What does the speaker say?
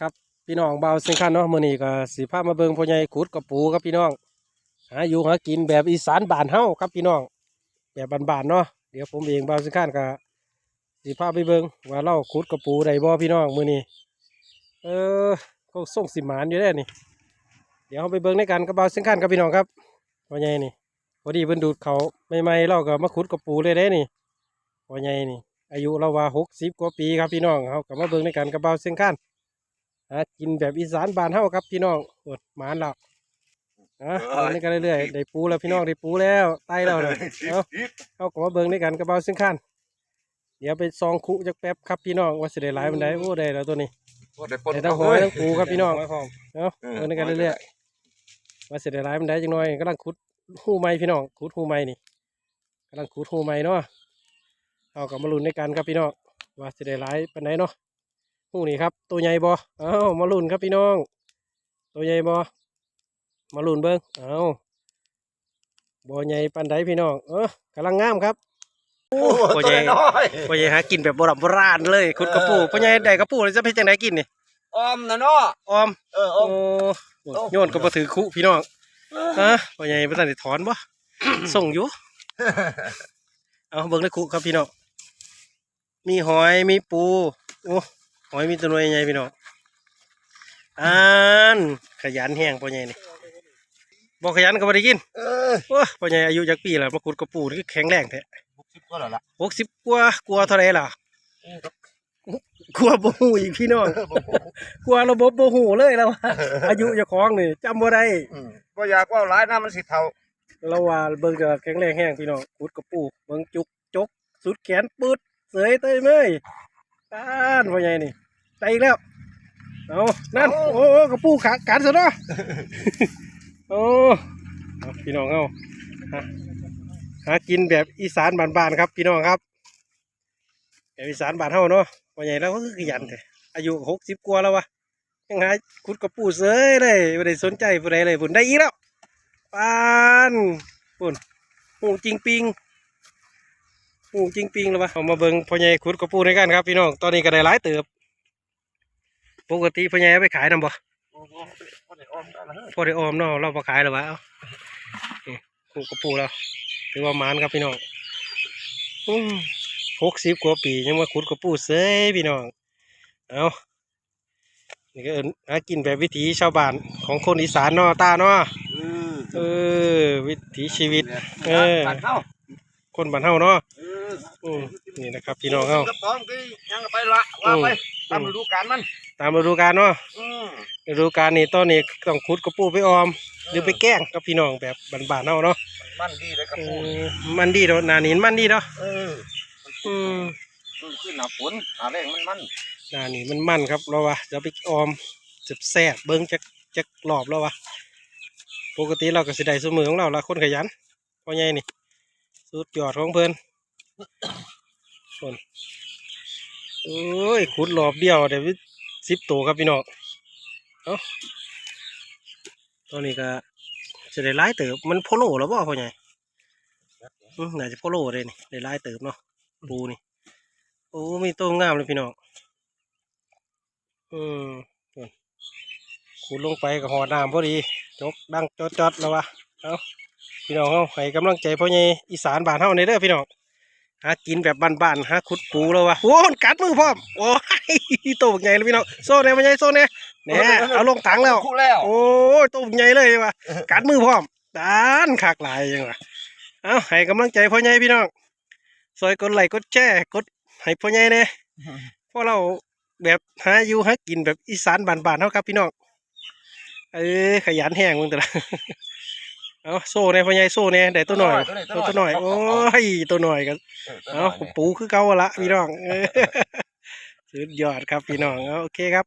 ครับพี่น้องเบาเส้นขันเนาะมื้อนี้ก็สิพามาเบิงพ่อใหญ่ขุดกระปูครับพี่น้องหาอยู่หากินแบบอีสานบ้านเฮ้าครับพี่น้องแบบบ้านๆเนาะเดี๋ยวผมเองเบาเส้นขันก็สิพาไปเบิงว่าเราขุดกระปูได้บ่พี่น้องมื้อนี้เออก็ส่งสิหมานอยู่ได้นี่ เดี๋ยวเราไปเบิ่งในกันกับเบาเส้นขันครับพี่น้องครับพ่อใหญ่นี่พอดีเพิ่นดูดเขาใหม่ๆเราก็มาขุดกระปูเลยเด้นี่พ่อใหญ่นี่อายุเราว่าหกสิบกว่าปีครับพี่น้องเขาก็มาเบิ่งในกันกับเบาวเส้นขัน หากินแบบอีสานบ้านเฮาครับพี่น้องอดหมานแล้วอะเอานี่กันเรื่อยๆได้ปูแล้วพี่น้องได้ปูแล้วไตแล้วนะเอาเอาก็มาเบิ่งด้วยกันกระเป๋าซึ่งขั้นเดี๋ยวไปซองคุจักแป๊บครับพี่น้องว่าสิได้หลายมันได้โอ้ได้แล้วตัวนี้ได้ทั้งหอยทั้งปูครับพี่น้องเอาเบิ่งด้วยกันเรื่อยๆว่าสิได้หลายมันได้จังหน่อยกำลังขุดหูไม้พี่น้องขุดหูไม้นี่กำลังขุดหูไม้เนาะเอากับมาลุ้นด้วยกันครับพี่น้องว่าสิได้หลายปานใดเนาะ หูนี่ครับ ตัวใหญ่บ่เอ้ามาลุ่นครับพี่น้อง ตัวใหญ่บ่มาลุ่นเบิ้งเอ้าบ่ใหญ่ปานใดพี่น้อง เออกำลังงามครับโอ้พ่อใหญ่น้อยพ่อใหญ่หากินแบบโบราณโบราณเลยขุดกระปูพ่อใหญ่ได้กระปูเลยจะไปจังไดกินนี่ออมนะเนาะออมเอออโอ้อมโยนก็บ่ถือคุพี่น้องฮะพ่อใหญ่บ่ทันได้ถอนบ่ส่งอยู่เอาเบิ่งในคุครับพี่น้องมีหอยมีปูโอ้ หอยมีตัวน้อยใหญ่พี่น้องอ่านขยันแห้งพ่อใหญ่นี่บ่ขยันก็บ่ได้กินเออโอ้พ่อใหญ่อายุจักปีแล้วมาขุดกระปูนี่คือแข็งแรงแท้หกสิบก็แล้วล่ะหกสิบกว่ากลัวาเท่าไหร่ล่ะกลัวบ่ฮู้อีกพี่น้องกลัวระบบบ่ฮู้เลยแล้วว่าอายุเจ้าของนี่จำบ่ได้อืมบ่อยากว่าหลายน้ำมันสิเท่าเราว่าเบิ่งจะแข็งแรงแห้งพี่น้องขุดกระปูเบิ่งจุกจกสุดแขนปืดเสยเตยเมยตานพ่อใหญ่นี่ ไปอีกแล้ว เอานั่นโอ้โอ้กระปูขากัดซะเนาะโอ้เอาพี่น้องเอาหาหากินแบบอีสานบ้านๆครับ พี่น้องครับแบบอีสานบ้านเฮาเนาะพ่อใหญ่เราก็คือขยันแท้อายุหกสิบกว่าแล้ววะยังหาขุดกระปูเสยเลยไม่ได้สนใจผู้ใดเลยผุนได้อีกแล้วปานปุ่นหูจริงปิงหูจริงปิงแล้ววะเอามาเบิ่งพ่อใหญ่ขุดกระปูด้วยกันครับ พี่น้องตอนนี้ก็ได้หลายเติบ ปกติพ่อใหญ่เอาไปขายนำบ่โอ้โหบ่ได้ออมได้ละเฮ้ยพอได้ออมเนาะเราพอขายแล้ววะเอานี่ปูกระปูเราถือว่าหมานครับพี่น้องหกสิบกว่าปียังมาขุดกระปูเสยพี่น้องเอานี่ก็เอิ้นหากินแบบวิถีชาวบ้านของคนอีสานเนาะตาเนาะอืมเออวิถีชีวิต เออตัดเข้าคนบ้านเฮาเนาะเอออืมนี่นะครับพี่น้องเฮา กระป๋องที่ยังไปละว่าไปอืมตามฤดูกาลมัน ตามฤดูกาลเนาะอืมฤดูกาลนี่ตอนนี้ต้องขุดกระปูไปออมหรือไปแกล้งกับพี่น้องแบบบ้านๆเฮาเนาะมันดีเลยกระเอปูอมันดีเนาะหนานี้มันดีเนาะเอออืมมันขึ้นหน้าฝนหน้าแรงมันมันหนานี่มันมันครับเราว่าจะไปออมจะแซ่บเบิ้งจักจักรอบแล้ววะปกติเราก็สิได้เสมอของเราละคนขยันพ่อใหญ่นี่สุดยอดของเพิ่นคน โอ้ยขุดรอบเดียวเดี๋ยวสิบตัวครับพี่น้องเอ้าตอนนี้ก็จะได้หลายเติบมันโพโลแล้วบ่พ่อใหญ่อืมน่าจะโพโลเลยนี่ได้หลายเติบเนาะปูนี่โอ้มีตัวงามเลยพี่น้องอืมขุดลงไปกับหอน้ำพอดีจกดังจอดจอดแล้ววะเอ้าพี่น้องเฮาให้กำลังใจพ่อใหญ่อีสานบ้านเฮาในเด้อพี่น้อง หากินแบบบ้านๆหาขุดปูแล้ววะโอ้มันกัดมือพร้อมโอ้ยโตบักใหญ่เลยพี่น้องโซ่เนี่ยพ่อใหญ่โซ่เนี่ยเนี่ยเอาลงถังแล้วคู่แล้ว โอ้ยโตบักใหญ่เลยวะกัดมือพร้อมดานขากหลายยังวะเอาให้กำลังใจพ่อใหญ่พี่น้องซอยกดไลค์กดแชร์กดให้พ่อใหญ่เนี่ยเพราะเราแบบหาอยู่หากินแบบอีสานบ้านๆเท่าครับพี่น้องเออขยันแห้งมึงแต่ละ เอาโซ่เนี่ยพ่อใหญ่โซ่เนี่ยได้ตัวหน่อยตัวตัวหน่อยโอ้ยตัวหน่อยกันเอาปูคือเก่าละพี่น้องเออสุดยอดครับพี่น้องเอาโอเคครับ